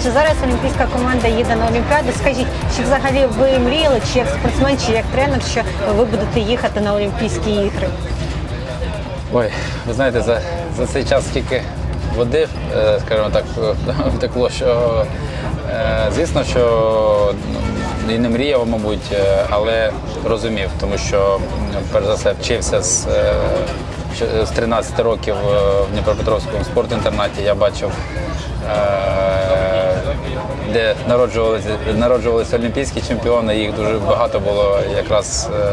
що зараз олімпійська команда їде на Олімпіаду. Скажіть, чи взагалі ви мріяли, чи як спортсмен, чи як тренер, що ви будете їхати на Олімпійські ігри? Ой, ви знаєте, за, за цей час скільки води, е, скажімо так, втекло, що е, звісно, що ну, і не мріяв, мабуть, е, але розумів, тому що перш за все вчився з, з 13 років в Дніпропетровському спортінтернаті. Я бачив. Е, Де народжувалися, народжувалися олімпійські чемпіони, їх дуже багато було якраз е,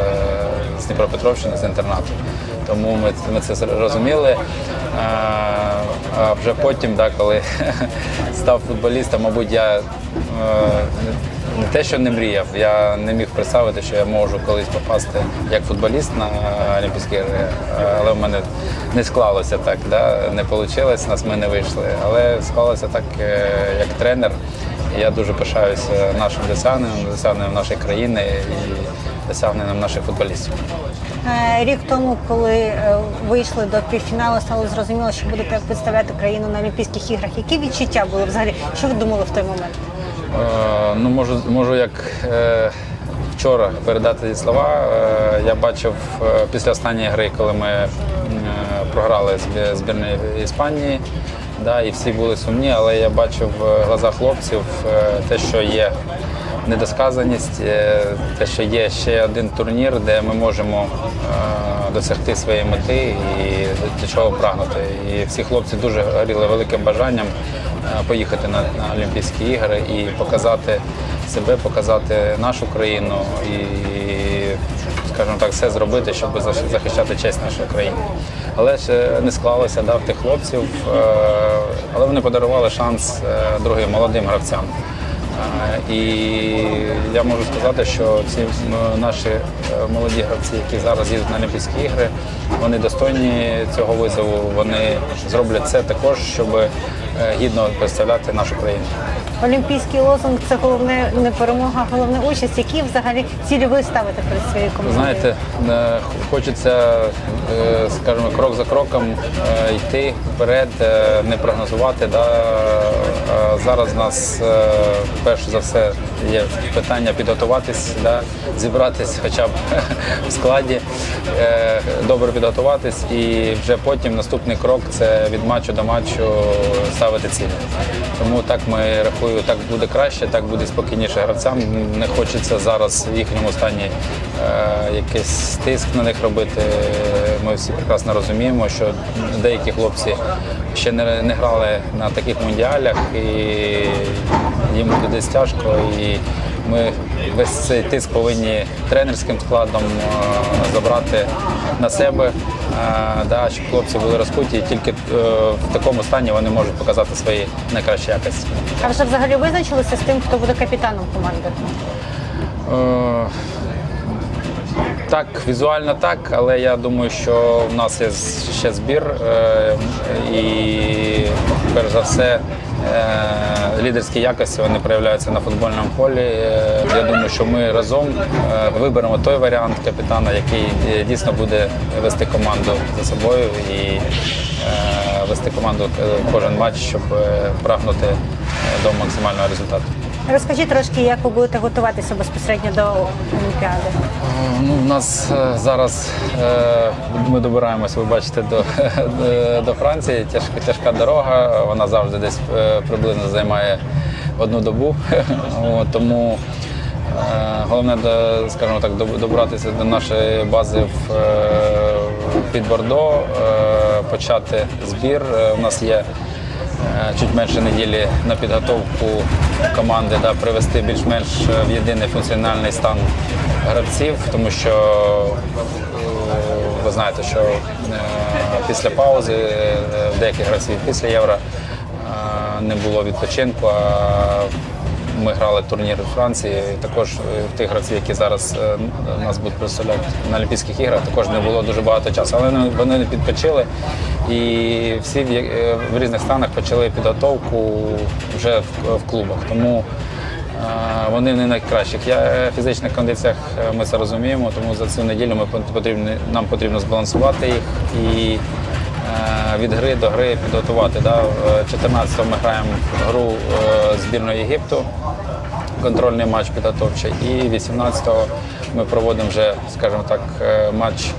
з Дніпропетровщини, з інтернату. Тому ми, ми це розуміли. А, а вже потім, да, коли став футболістом, мабуть, я е, не- те, що не мріяв, я не міг представити, що я можу колись попасти як футболіст на Олімпійські ігри, але в мене не склалося так, да, не вийшло, нас ми не вийшли. Але склалося так е, як тренер. Я дуже пишаюся нашим досягненням, досягненням нашої країни і досягненням наших футболістів. Е, Рік тому, коли е, вийшли до півфіналу, стало зрозуміло, що будете представляти країну на Олімпійських іграх. Які відчуття були взагалі? Що ви думали в той момент? Е, Ну, можу, можу як е, вчора передати ці слова. Е, я бачив е, після останньої гри, коли ми е, програли збірної Іспанії, да, і всі були сумні, але я бачив в глазах хлопців е, те, що є недосказаність, е, те, що є ще один турнір, де ми можемо е, досягти своєї мети і до чого прагнути. І всі хлопці дуже горіли великим бажанням поїхати на, на Олімпійські ігри і показати себе, показати нашу країну і, скажімо так, все зробити, щоб захищати честь нашої країни. Але ще не склалося да, в тих хлопців, е, але вони подарували шанс е, другим молодим гравцям. Е, І я можу сказати, що ці наші молоді гравці, які зараз їдуть на Олімпійські ігри, вони достойні цього визову. Вони зроблять це також, щоб гідно представляти нашу країну. Олімпійський лозунг це головне не перемога, а головне участь. Які взагалі цілі ви ставите перед своєю командою? Знаєте, е, хочеться, е, скажімо, крок за кроком е, йти вперед, не прогнозувати. Да. Зараз у нас перш за все є питання підготуватись, да, зібратись хоча б в складі, добре підготуватись і вже потім наступний крок це від матчу до матчу ставити цілі. Тому так ми рахую, так буде краще, так буде спокійніше гравцям. Не хочеться зараз в їхньому стані е, якийсь тиск на них робити. Ми всі прекрасно розуміємо, що деякі хлопці ще не, не грали на таких мундіалях, і їм буде десь тяжко. І ми весь цей тиск повинні тренерським складом е, забрати на себе, е, да, щоб хлопці були розкуті, і тільки е, в такому стані вони можуть показати свої найкращі якості. А вже взагалі визначилися з тим, хто буде капітаном команди? Так, візуально так, але я думаю, що в нас є ще збір і перш за все лідерські якості вони проявляються на футбольному полі. Е, Я думаю, що ми разом е, виберемо той варіант капітана, який е, дійсно буде вести команду за собою і е, вести команду е, кожен матч, щоб е, прагнути е, до максимального результату. Розкажіть трошки, як ви будете готуватися безпосередньо до Олімпіади. Ну, у нас е, зараз е, ми добираємося, ви бачите, до, до- Франції. Тяжка, тяжка дорога, вона завжди десь е, приблизно займає одну добу. Тому е, головне, скажімо так, добратися до нашої бази в, е, під Бордо, е, почати збір. Е, У нас є е, чуть менше неділі на підготовку команди, да, привести більш-менш е, в єдиний функціональний стан гравців, тому що е, ви знаєте, що е, після паузи е, деяких гравців після євро е, не було відпочинку. А ми грали турнір у Франції. Також е, в тих гравців, які зараз е, нас будуть представляти на Олімпійських іграх, також не було дуже багато часу. Але вони- не підпочили і всі в, е, різних станах почали підготовку вже в, клубах. Тому е, вони не найкращих. Я в фізичних кондиціях е, ми це розуміємо, тому за цю неділю ми пот- потрібні, нам потрібно збалансувати їх і від гри до гри підготувати. Да? Е, 14-го ми граємо гру е, збірної Єгипту, контрольний матч підготовчий. І 18-го ми проводимо вже, скажімо так, е, матч,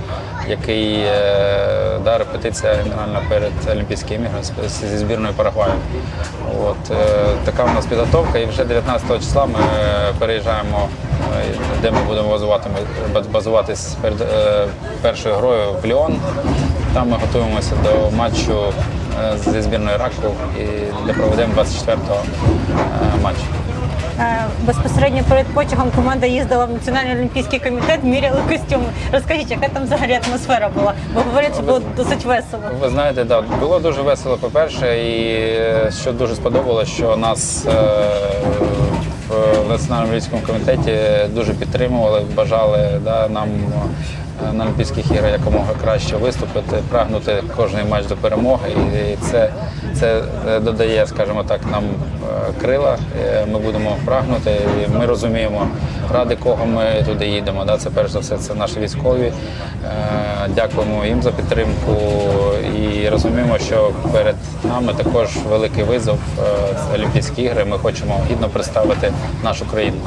який е, да, репетиція генеральна перед Олімпійськими іграми зі збірною Парагваю. От, е, така у нас підготовка. І вже 19 числа ми е, переїжджаємо, е, де ми будемо базувати, базуватись перед е, першою грою в Ліон. Там ми готуємося до матчу е, зі збірною Іраку і де проведемо 24-го е, матч. Е, Безпосередньо перед потягом команда їздила в Національний олімпійський комітет, міряли костюми. Розкажіть, яка там взагалі атмосфера була? Бо говорять, що було досить весело. Ви знаєте, да, було дуже весело, по-перше, і що дуже сподобалося, що нас е, в Національному олімпійському комітеті дуже підтримували, бажали да, нам на Олімпійських іграх якомога краще виступити, прагнути кожний матч до перемоги. І це, це е, додає, скажімо так, нам е, крила. Е, Ми будемо прагнути. І ми розуміємо, ради кого ми туди їдемо. Да? Це перш за все це наші військові. Е, Дякуємо їм за підтримку і розуміємо, що перед нами також великий визов е, Олімпійські ігри. Ми хочемо гідно представити нашу країну.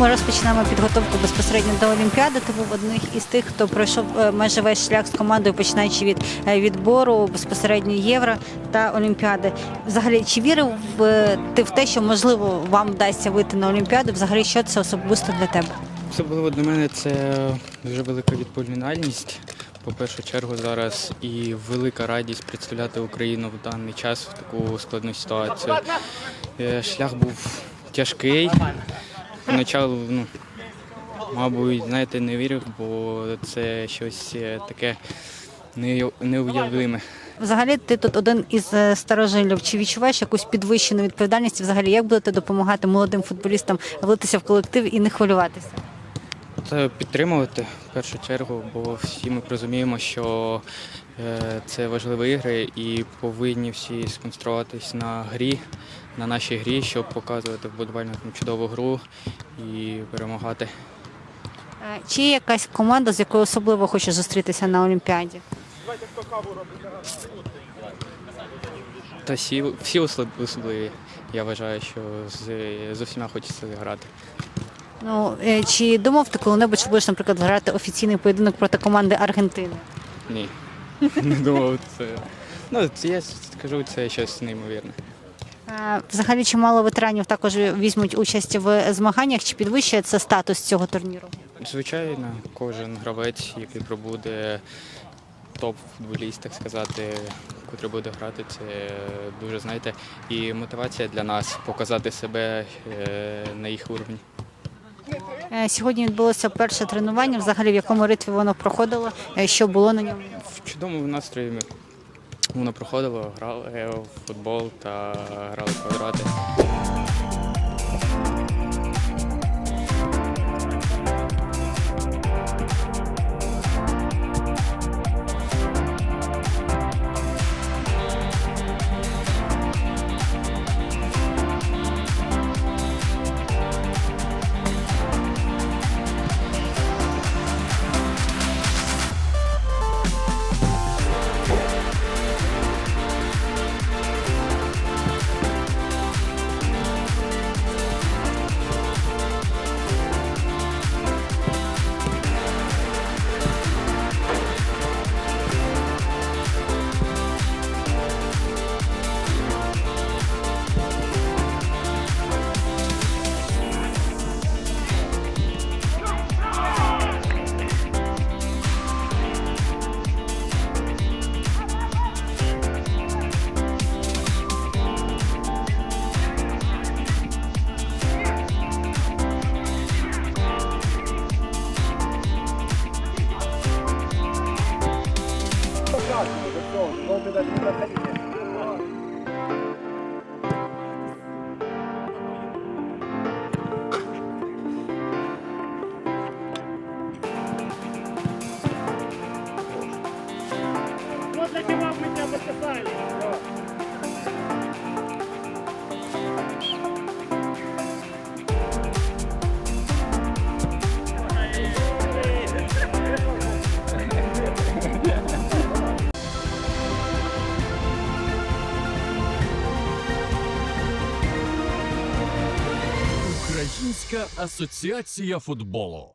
Ми розпочнемо підготовку безпосередньо до Олімпіади. Ти був одним із тих, хто пройшов е, майже весь шлях з командою, починаючи від е, відбору безпосередньо євро та Олімпіади. Взагалі, чи вірив е, ти в те, що можливо вам вдасться вийти на Олімпіаду? Взагалі, що це особисто для тебе? Особливо для мене це дуже велика відповідальність. По першу чергу зараз і велика радість представляти Україну в даний час в таку складну ситуацію. Шлях був тяжкий. Поначалу, ну, мабуть, знаєте, не вірив, бо це щось е, таке неуявиме. Взагалі, ти тут один із е, старожилів. Чи відчуваєш якусь підвищену відповідальність? Взагалі, як будете допомагати молодим футболістам влитися в колектив і не хвилюватися? Та підтримувати в першу чергу, бо всі ми розуміємо, що е, це важливі ігри і повинні всі сконцентруватись на грі, на нашій грі, щоб показувати вболівальникам чудову гру і перемагати. Е, Чи є якась команда, з якою особливо хочеш зустрітися на Олімпіаді? Та всі, всі особливі. Я вважаю, що з, з усіма хочеться грати. Ну е, чи думав ти коли-небудь, що будеш, наприклад, грати офіційний поєдинок проти команди Аргентини? Ні. Не думав це. Ну, це я скажу, це щось неймовірне. Е, Взагалі, чимало ветеранів також візьмуть участь в змаганнях. Чи підвищує це статус цього турніру? Звичайно, кожен гравець, який пробуде топ-футболіст, так сказати, котрий буде грати, це дуже знаєте, і мотивація для нас показати себе е, на їх уровні. Е, Сьогодні відбулося перше тренування. Взагалі, в якому ритві воно проходило, е, що було на ньому? В чудовому настрої воно проходило, грали в футбол та грали квадрати. Українська асоціація футболу.